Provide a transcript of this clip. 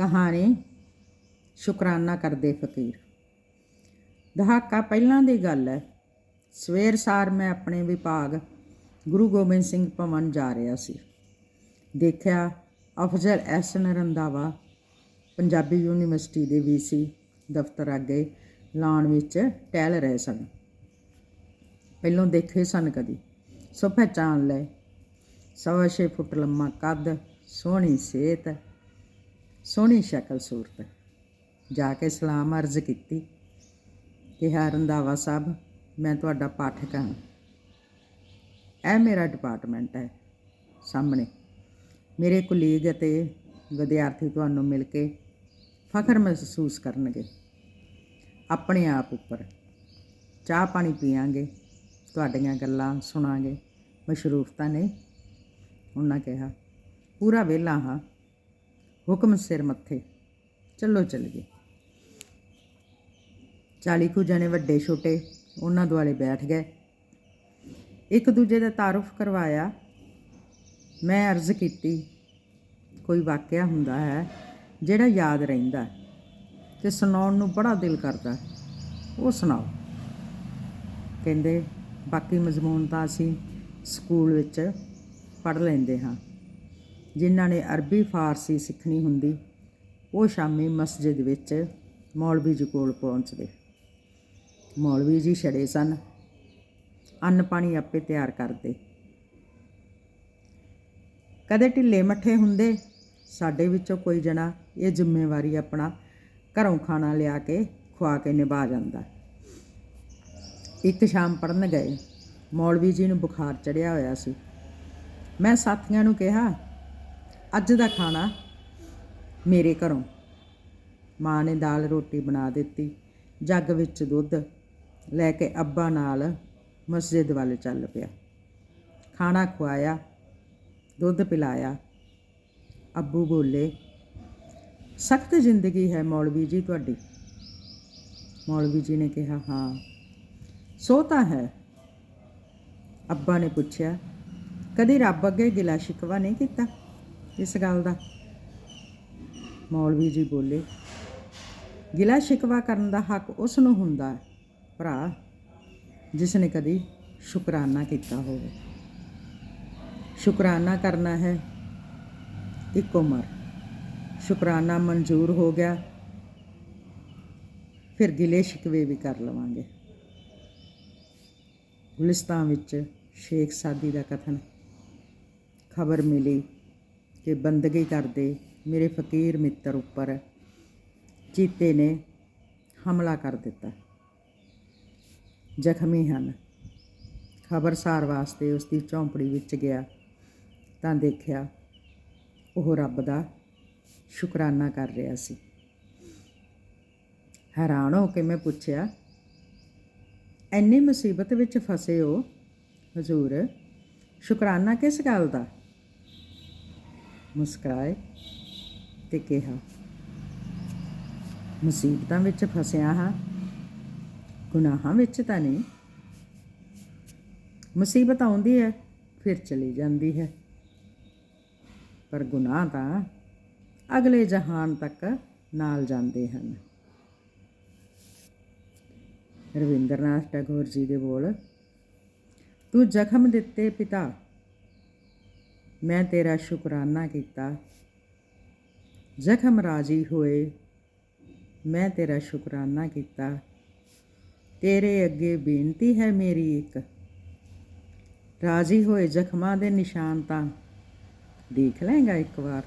ਕਹਾਣੀ ਸ਼ੁਕਰਾਨਾ ਕਰਦੇ ਫਕੀਰ। ਦਹਾਕਾ ਪਹਿਲਾਂ ਦੀ ਗੱਲ ਹੈ ਸਵੇਰ ਸਾਰ ਮੈਂ ਆਪਣੇ ਵਿਭਾਗ ਗੁਰੂ ਗੋਬਿੰਦ ਸਿੰਘ ਭਵਨ ਜਾ ਰਿਹਾ ਸੀ। ਦੇਖਿਆ ਅਫਜ਼ਲ ਐਸਨ ਰੰਦਾਵਾ ਪੰਜਾਬੀ ਯੂਨੀਵਰਸਿਟੀ ਦੇ ਵੀਸੀ ਦਫ਼ਤਰ ਅੱਗੇ ਲਾਣ ਵਿੱਚ ਟਹਿਲ ਰਹੇ ਸਨ। ਪਹਿਲੋਂ ਦੇਖੇ ਸਨ ਕਦੀ। ਸੋ ਪਹਿਚਾਨ ਲਏ ਸਵਾ ਛੇ ਫੁੱਟ ਲੰਮਾ ਕੱਦ, ਸੋਹਣੀ ਸਿਹਤ ਸੋਹਣੀ ਸ਼ਕਲ ਸੂਰਤ। ਜਾ ਕੇ ਸਲਾਮ ਅਰਜ਼ ਕੀਤੀ, ਕਿਹਾ, ਰੰਧਾਵਾ ਸਾਹਿਬ, ਮੈਂ ਤੁਹਾਡਾ ਪਾਠਕ ਹਾਂ। ਇਹ ਮੇਰਾ ਡਿਪਾਰਟਮੈਂਟ ਹੈ, ਸਾਹਮਣੇ। ਮੇਰੇ ਕੁਲੀਗ ਅਤੇ ਵਿਦਿਆਰਥੀ ਤੁਹਾਨੂੰ ਮਿਲ ਕੇ ਫਖਰ ਮਹਿਸੂਸ ਕਰਨਗੇ। ਆਪਣੇ ਆਪ ਉੱਪਰ ਚਾਹ ਪਾਣੀ ਪੀਵਾਂਗੇ ਤੁਹਾਡੀਆਂ ਗੱਲਾਂ ਸੁਣਾਂਗੇ। ਮਸ਼ਰੂਫ ਤਾਂ ਨਹੀਂ, ਉਹਨਾਂ ਕਿਹਾ, ਪੂਰਾ ਵਿਹਲਾ ਹਾਂ। ਹੁਕਮ ਸਿਰ ਮੱਥੇ। ਚੱਲੋ ਚੱਲੀਏ। ਚਾਲੀ ਕੁ ਜਣੇ ਵੱਡੇ ਛੋਟੇ, ਉਹਨਾਂ ਦੁਆਲੇ ਬੈਠ ਗਏ। ਇੱਕ ਦੂਜੇ ਦਾ ਤਾਰਫ ਕਰਵਾਇਆ। ਮੈਂ ਅਰਜ਼ ਕੀਤੀ, ਕੋਈ ਵਾਕਿਆ ਹੁੰਦਾ ਹੈ ਜਿਹੜਾ ਯਾਦ ਰਹਿੰਦਾ ਹੈ ਤੇ ਸੁਣਾਉਣ ਨੂੰ ਬੜਾ ਦਿਲ ਕਰਦਾ ਉਹ ਸੁਣਾਓ। ਕਹਿੰਦੇ, ਬਾਕੀ ਮਜ਼ਮੂਨ ਤਾਂ ਅਸੀਂ ਸਕੂਲ ਵਿੱਚ ਪੜ੍ਹ ਲੈਂਦੇ ਹਾਂ। ਜਿਨ੍ਹਾਂ ਨੇ ਅਰਬੀ, ਫਾਰਸੀ ਸਿੱਖਣੀ ਹੁੰਦੀ, ਉਹ ਸ਼ਾਮੀ ਮਸਜਿਦ ਵਿੱਚ ਮੌਲਵੀ ਜੀ ਕੋਲ ਪਹੁੰਚਦੇ। ਮੌਲਵੀ ਜੀ ਛੜੇ ਸਨ। ਅੰਨ ਪਾਣੀ ਆਪੇ ਤਿਆਰ ਕਰਦੇ। ਕਦੇ ਢਿੱਲੇ ਮੱਠੇ ਹੁੰਦੇ, ਸਾਡੇ ਵਿੱਚੋਂ ਕੋਈ ਜਣਾ ਇਹ ਜ਼ਿੰਮੇਵਾਰੀ ਆਪਣਾ ਘਰੋਂ ਖਾਣਾ ਲਿਆ ਕੇ ਖਵਾ ਕੇ ਨਿਭਾ ਜਾਂਦਾ। ਇੱਕ ਸ਼ਾਮ ਪੜਨ ਗਏ। ਮੌਲਵੀ ਜੀ ਨੂੰ ਬੁਖਾਰ ਚੜਿਆ ਹੋਇਆ ਸੀ। ਮੈਂ ਸਾਥੀਆਂ ਨੂੰ ਕਿਹਾ ਅੱਜ ਦਾ ਖਾਣਾ ਮੇਰੇ ਘਰੋਂ। ਮਾਂ ਨੇ ਦਾਲ ਰੋਟੀ ਬਣਾ ਦਿੱਤੀ, ਜੱਗ ਵਿੱਚ ਦੁੱਧ ਲੈ ਕੇ ਅੱਬਾ ਨਾਲ ਮਸਜਿਦ ਵੱਲ ਚੱਲ ਪਿਆ। ਖਾਣਾ ਖਵਾਇਆ ਦੁੱਧ ਪਿਲਾਇਆ। ਅੱਬੂ ਬੋਲੇ, ਸਖਤ ਜ਼ਿੰਦਗੀ ਹੈ ਮੌਲਵੀ ਜੀ ਤੁਹਾਡੀ। ਮੌਲਵੀ ਜੀ ਨੇ ਕਿਹਾ, ਹਾਂ, ਸੋ ਤਾਂ ਹੈ। ਅੱਬਾ ਨੇ ਪੁੱਛਿਆ, ਕਦੇ ਰੱਬ ਅੱਗੇ ਗਿਲਾ ਸ਼ਿਕਵਾ ਨਹੀਂ ਕੀਤਾ? ਇਸ ਗੱਲ ਦਾ। ਮੌਲਵੀ ਜੀ ਬੋਲੇ, ਗਿਲਾ ਸ਼ਿਕਵਾ ਕਰਨ ਦਾ ਹੱਕ ਉਸ ਨੂੰ ਹੁੰਦਾ ਹੈ, ਭਰਾ ਜਿਸ ਨੇ ਕਦੀ ਸ਼ੁਕਰਾਨਾ ਕੀਤਾ ਹੋਵੇ। ਸ਼ੁਕਰਾਨਾ ਕਰਨਾ ਹੈ ਇੱਕ ਉਮਰ। ਸ਼ੁਕਰਾਨਾ ਮਨਜ਼ੂਰ ਹੋ ਗਿਆ, ਫਿਰ ਗਿਲੇ ਸ਼ਿਕਵੇ ਵੀ ਕਰ ਲਵਾਂਗੇ। ਗੁਲਿਸਤਾਨ ਵਿੱਚ ਸ਼ੇਖ ਸਾਦੀ ਦਾ ਕਥਨ, ਖਬਰ ਮਿਲੀ ਕਿ ਬੰਦਗੀ ਕਰਦੇ ਮੇਰੇ ਫਕੀਰ ਮਿੱਤਰ ਉੱਪਰ ਚੀਤੇ ਨੇ ਹਮਲਾ ਕਰ ਦਿੱਤਾ। ਜ਼ਖਮੀ ਹਨ। ਖਬਰਸਾਰ ਵਾਸਤੇ ਉਸ ਦੀ ਝੌਂਪੜੀ ਵਿੱਚ ਗਿਆ ਤਾਂ ਦੇਖਿਆ ਉਹ ਰੱਬ ਦਾ ਸ਼ੁਕਰਾਨਾ ਕਰ ਰਿਹਾ ਸੀ। ਹੈਰਾਨ ਹੋ ਕੇ ਮੈਂ ਪੁੱਛਿਆ, ਐਨੀ ਮੁਸੀਬਤ ਵਿੱਚ ਫਸੇ ਹੋ? ਹਜ਼ੂਰ, ਸ਼ੁਕਰਾਨਾ ਕਿਸ ਗੱਲ ਦਾ? ਮੁਸਕਰਾਏ ਤੇ ਕਿਹਾ, ਮੁਸੀਬਤਾਂ ਵਿੱਚ ਫਸਿਆ ਹਾਂ, ਗੁਨਾਹਾਂ ਵਿੱਚ ਤਾਂ ਨਹੀਂ। ਮੁਸੀਬਤ ਆਉਂਦੀ ਹੈ, ਫਿਰ ਚਲੀ ਜਾਂਦੀ ਹੈ। ਪਰ ਗੁਨਾਹ ਤਾਂ ਅਗਲੇ ਜਹਾਨ ਤੱਕ ਨਾਲ ਜਾਂਦੇ ਹਨ। ਰਵਿੰਦਰਨਾਥ ਟੈਗੋਰ ਜੀ ਦੇ ਬੋਲ, ਤੂੰ ਜ਼ਖਮ ਦਿੱਤੇ ਪਿਤਾ ਮੈਂ ਤੇਰਾ ਸ਼ੁਕਰਾਨਾ ਕੀਤਾ। ਜ਼ਖਮ ਰਾਜੀ ਹੋਏ, ਮੈਂ ਤੇਰਾ ਸ਼ੁਕਰਾਨਾ ਕੀਤਾ। ਤੇਰੇ ਅੱਗੇ ਬੇਨਤੀ ਹੈ ਮੇਰੀ ਇੱਕ। ਰਾਜੀ ਹੋਏ ਜ਼ਖਮਾਂ ਦੇ ਨਿਸ਼ਾਨ ਤਾਂ ਦੇਖ ਲਏਗਾ ਇੱਕ ਵਾਰ।